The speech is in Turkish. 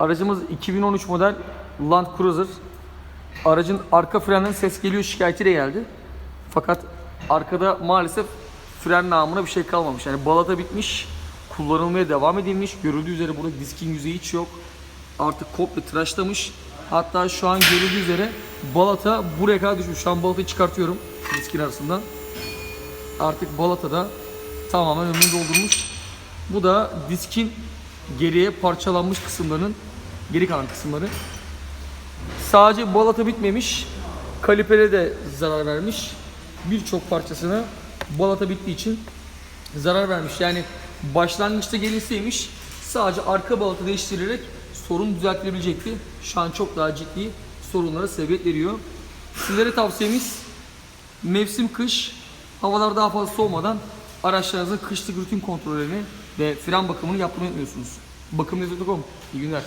Aracımız 2013 model Land Cruiser. Aracın arka frenden ses geliyor şikayetiyle geldi. Fakat arkada maalesef fren namına bir şey kalmamış. Yani balata bitmiş, kullanılmaya devam edilmiş. Görüldüğü üzere burada diskin yüzeyi hiç yok. Artık komple tıraşlamış. Hatta şu an görüldüğü üzere balata buraya kadar düşmüş. Şu an balatayı çıkartıyorum diskin arasından. Artık balata da tamamen ömrünü doldurmuş. Bu da diskin geriye parçalanmış kısımlarının geri kalan kısımları. Sadece balata bitmemiş. Kalipere de zarar vermiş. Birçok parçasına balata bittiği için zarar vermiş. Yani başlangıçta gelinseymiş sadece arka balata değiştirilerek sorun düzeltilebilecekti. Şu an çok daha ciddi sorunlara sebebiyet veriyor. Sizlere tavsiyemiz mevsim kış, havalar daha fazla soğumadan araçlarınızın kışlık rutin kontrollerini ve fren bakımını yapmayı unutmuyorsunuz. Bakımnezot.com İyi günler.